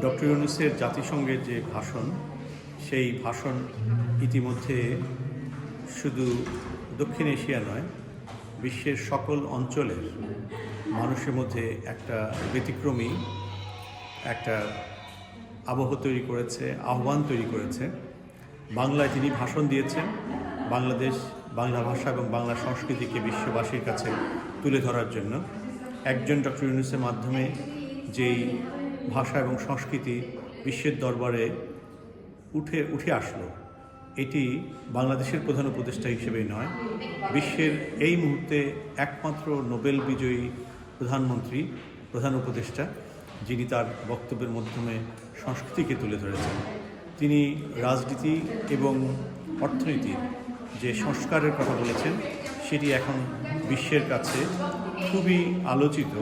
Doctor ইউনুসের জাতিসংঘের যে ভাষণ, সেই ভাষণ ইতিমধ্যে শুধু দক্ষিণ এশিয়া নয়, বিশ্বের সকল অঞ্চলের মানুষের মধ্যে একটা ব্যতিক্রমী, একটা আবহ তৈরি করেছে, আহ্বান তৈরি করেছে। বাংলায় তিনি ভাষণ দিয়েছেন। বাংলাদেশ, বাংলা ভাষা এবং বাংলা সংস্কৃতিকে বিশ্ববাসীর কাছে তুলে ধরার জন্য একজন ডক্টর ইউনুসের মাধ্যমে যেই ভাষা এবং সংস্কৃতি বিশ্বের দরবারে উঠে উঠে আসলো। এটি বাংলাদেশের প্রধান উপদেষ্টা হিসেবেই নয়, বিশ্বের এই মুহূর্তে একমাত্র নোবেল বিজয়ী প্রধানমন্ত্রী, প্রধান উপদেষ্টা, যিনি তার বক্তব্যের মাধ্যমে সংস্কৃতিকে তুলে ধরেছেন। তিনি রাজনীতি এবং অর্থনীতির যে সংস্কারের কথা বলেছেন, সেটি এখন বিশ্বের কাছে খুবই আলোচিত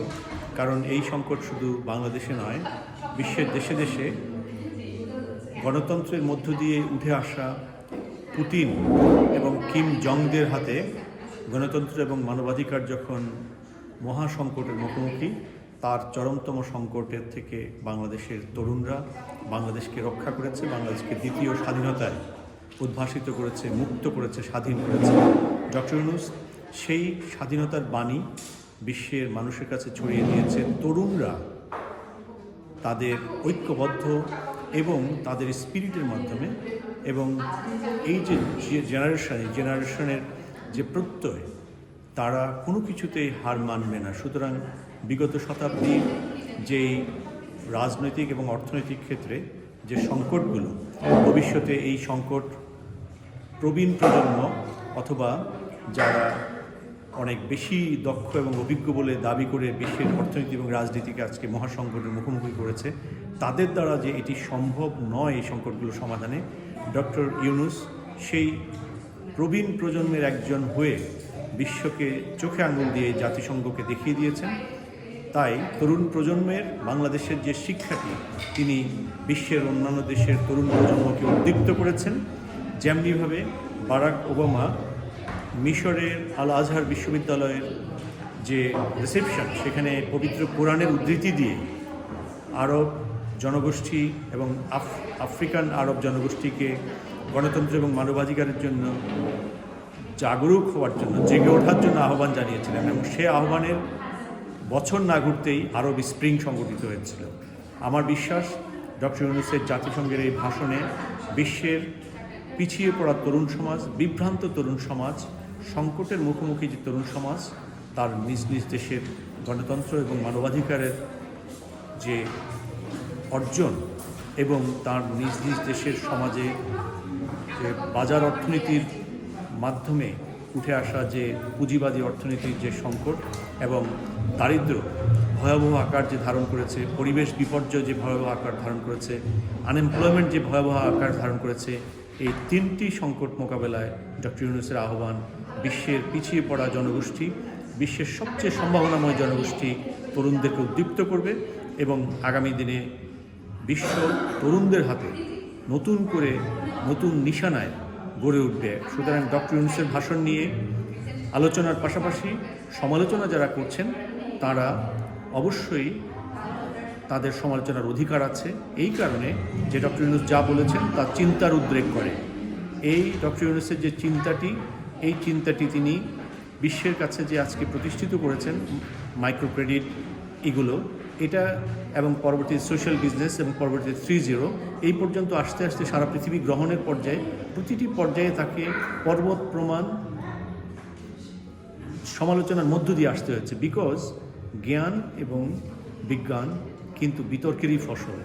কারণ এই সংকট শুধু বাংলাদেশে নয়, বিশ্বের দেশে দেশে গণতন্ত্রের মধ্য দিয়ে উঠে আসা পুতিন এবং কিম জংদের হাতে গণতন্ত্র এবং মানবাধিকার যখন মহা সংকটের মুখোমুখি, তার চরমতম সংকটের থেকে বাংলাদেশের তরুণরা বাংলাদেশকে রক্ষা করেছে, বাংলাদেশকে দ্বিতীয় স্বাধীনতায় উদ্ভাসিত করেছে, মুক্ত করেছে, স্বাধীন করেছে। ডক্টর ইউনুস, সেই স্বাধীনতার বাণী বিশ্বের মানুষের কাছে ছড়িয়ে দিয়েছে তরুণরা তাদের ঐক্যবদ্ধ এবং তাদের স্পিরিটের মাধ্যমে এবং এই যে জেনারেশন এই জেনারেশনের যে প্রত্যয়, তারা কোনো কিছুতেই হার মানবে না। সুতরাং বিগত শতাব্দীর যেই রাজনৈতিক এবং অর্থনৈতিক ক্ষেত্রে যে সংকটগুলো, ভবিষ্যতে এই সংকট প্রবীণ প্রজন্ম অথবা যারা অনেক বেশি দক্ষ এবং অভিজ্ঞ বলে দাবি করে বিশ্বের অর্থনীতি এবং রাজনীতিকে আজকে মহাসংকটের মুখোমুখি করেছে। তাদের দ্বারা যে এটি সম্ভব নয় এই সংকটগুলো সমাধানে, ডক্টর ইউনুস সেই প্রবীণ প্রজন্মের একজন হয়ে বিশ্বকে চোখে আঙুল দিয়ে জাতিসংঘকে দেখিয়ে দিয়েছেন। তাই তরুণ প্রজন্মের, বাংলাদেশের যে শিক্ষাটি, তিনি বিশ্বের অন্যান্য দেশের তরুণ প্রজন্মকে উদ্দীপ্ত করেছেন। যেমনিভাবে বারাক ওবামা মিশরের আল আজহার বিশ্ববিদ্যালয়ের যে রিসেপশন সেখানে পবিত্র কোরআনের উদ্ধৃতি দিয়ে আরব জনগোষ্ঠী এবং আফ- আফ্রিকান আরব জনগোষ্ঠীকে গণতন্ত্র এবং মানবাধিকারের জন্য জাগরুক হওয়ার জন্য, জেগে ওঠার জন্য আহ্বান জানিয়েছিলেন এবং সে আহ্বানের বছর না ঘুরতেই আরব স্প্রিং সংগঠিত হয়েছিল। আমার বিশ্বাস, ডক্টর ইউনুসের জাতিসংঘের এই ভাষণে বিশ্বের পিছিয়ে পড়া তরুণ সমাজ, বিভ্রান্ত তরুণ সমাজ সংকটের মুখোমুখি যে তরুণ সমাজ, তার নিজ নিজ দেশের গণতন্ত্র এবং মানবাধিকারের যে অর্জন এবং তার নিজ নিজ দেশের সমাজে যে বাজার অর্থনীতির মাধ্যমে উঠে আসা যে পুঁজিবাদী অর্থনীতির যে সংকট এবং দারিদ্র, ভয়াবহ আকার যে ধারণ করেছে, পরিবেশ বিপর্যয় যে ভয়াবহ আকার ধারণ করেছে আনএমপ্লয়মেন্ট যে ভয়াবহ আকার ধারণ করেছে, এই তিনটি সংকট মোকাবেলায় ডক্টর ইউনুসের আহ্বান বিশ্বের পিছিয়ে পড়া জনগোষ্ঠী, বিশ্বের সবচেয়ে সম্ভাবনাময় জনগোষ্ঠী তরুণদেরকে উদ্দীপ্ত করবে এবং আগামী দিনে বিশ্ব তরুণদের হাতে নতুন করে নতুন নিশানায় গড়ে উঠবে। সুতরাং ডক্টর ইউনুসের ভাষণ নিয়ে আলোচনার পাশাপাশি সমালোচনা যারা করছেন, তারা অবশ্যই তাদের সমালোচনার অধিকার আছে। এই কারণে যে ডক্টর ইউনুস যা বলেছেন, তা চিন্তার উদ্রেক করে। এই ডক্টর ইউনুসের যে চিন্তাটি এই চিন্তাটি তিনি বিশ্বের কাছে যে আজকে প্রতিষ্ঠিত করেছেন মাইক্রো ক্রেডিট এগুলো, এটা এবং পরবর্তী সোশ্যাল বিজনেস এবং পরবর্তী থ্রি জিরো এই পর্যন্ত আস্তে আস্তে সারা পৃথিবী গ্রহণের পর্যায়ে প্রতিটি পর্যায়ে তাকে পর্বত প্রমাণ সমালোচনার মধ্য দিয়ে আসতে হয়েছে বিকজ জ্ঞান এবং বিজ্ঞান কিন্তু বিতর্কেরই ফসল।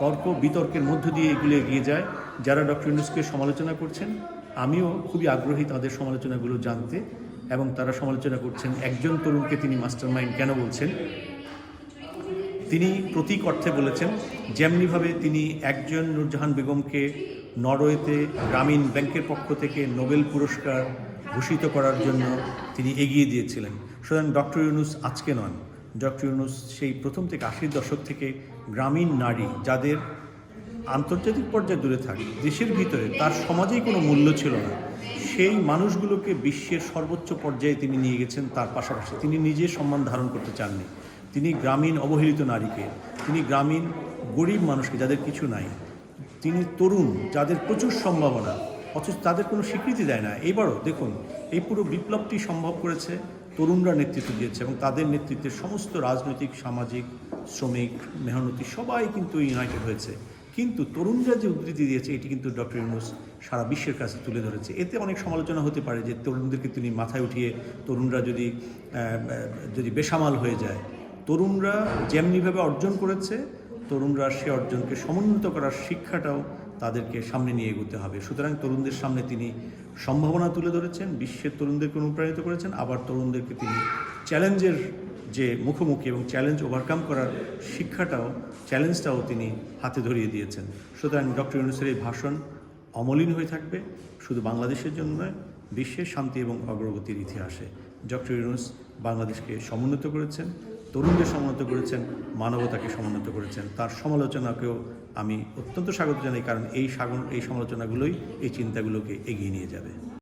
তর্ক বিতর্কের মধ্য দিয়ে এগুলো এগিয়ে যায়। যারা ডক্টর ইউনুসকে সমালোচনা করছেন আমিও খুবই আগ্রহী তাদের সমালোচনাগুলো জানতে এবং তারা সমালোচনা করছেন, একজন তরুণকে তিনি মাস্টার মাইন্ড কেন বলছেন? তিনি প্রতীক অর্থে বলেছেন, যেমনিভাবে তিনি একজন নূরজাহান বেগমকে নরওয়েতে গ্রামীণ ব্যাংকের পক্ষ থেকে নোবেল পুরস্কার ঘোষিত করার জন্য তিনি এগিয়ে দিয়েছিলেন। সুতরাং ডক্টর ইউনুস আজকে নন। ডক্টর ইউনুস সেই প্রথম থেকে আশির দশক থেকে গ্রামীণ নারী, যাদের আন্তর্জাতিক পর্যায়ে দূরে থাকে, দেশের ভিতরে তার সমাজেই কোনো মূল্য ছিল না। সেই মানুষগুলোকে বিশ্বের সর্বোচ্চ পর্যায়ে তিনি নিয়ে গেছেন, তার পাশাপাশি তিনি নিজে সম্মান ধারণ করতে চাননি। তিনি গ্রামীণ অবহেলিত নারীকে, তিনি গ্রামীণ গরিব মানুষকে যাদের কিছু নাই, তিনি তরুণ যাদের প্রচুর সম্ভাবনা, অথচ তাদের কোনো স্বীকৃতি দেয় না। এবারও দেখুন, এই পুরো বিপ্লবটি সম্ভব করেছে তরুণরা নেতৃত্ব দিয়েছে এবং তাদের নেতৃত্বে সমস্ত রাজনৈতিক, সামাজিক, শ্রমিক, মেহনতি সবাই কিন্তু ইউনাইটেড হয়েছে। কিন্তু তরুণরা যে উদ্ধৃতি দিয়েছে, এটি কিন্তু ডক্টর ইউনুস সারা বিশ্বের কাছে তুলে ধরেছে। এতে অনেক সমালোচনা হতে পারে যে তরুণদেরকে তিনি মাথায় উঠিয়ে তরুণরা যদি যদি বেসামাল হয়ে যায়, তরুণরা যেমনিভাবে অর্জন করেছে, তরুণরা সে অর্জনকে সমুন্নত করার শিক্ষাটাও তাদেরকে সামনে নিয়ে এগোতে হবে। সুতরাং তরুণদের সামনে তিনি সম্ভাবনা তুলে ধরেছেন, বিশ্বের তরুণদেরকে অনুপ্রাণিত করেছেন, আবার তরুণদেরকে তিনি চ্যালেঞ্জের যে মুখোমুখি এবং চ্যালেঞ্জ ওভারকাম করার শিক্ষাটাও চ্যালেঞ্জটাও তিনি হাতে ধরিয়ে দিয়েছেন। সুতরাং ডক্টর ইউনুসের এই ভাষণ অমলিন হয়ে থাকবে, শুধু বাংলাদেশের জন্য নয়, বিশ্বের শান্তি এবং অগ্রগতির ইতিহাসে। ডক্টর ইউনুস বাংলাদেশকে সমুন্নত করেছেন, তরুণদের সমুন্নত করেছেন, মানবতাকে সমুন্নত করেছেন। তার সমালোচনাকেও আমি অত্যন্ত স্বাগত জানাই, কারণ এই এই সমালোচনাগুলোই, এই চিন্তাগুলোকে এগিয়ে নিয়ে যাবে।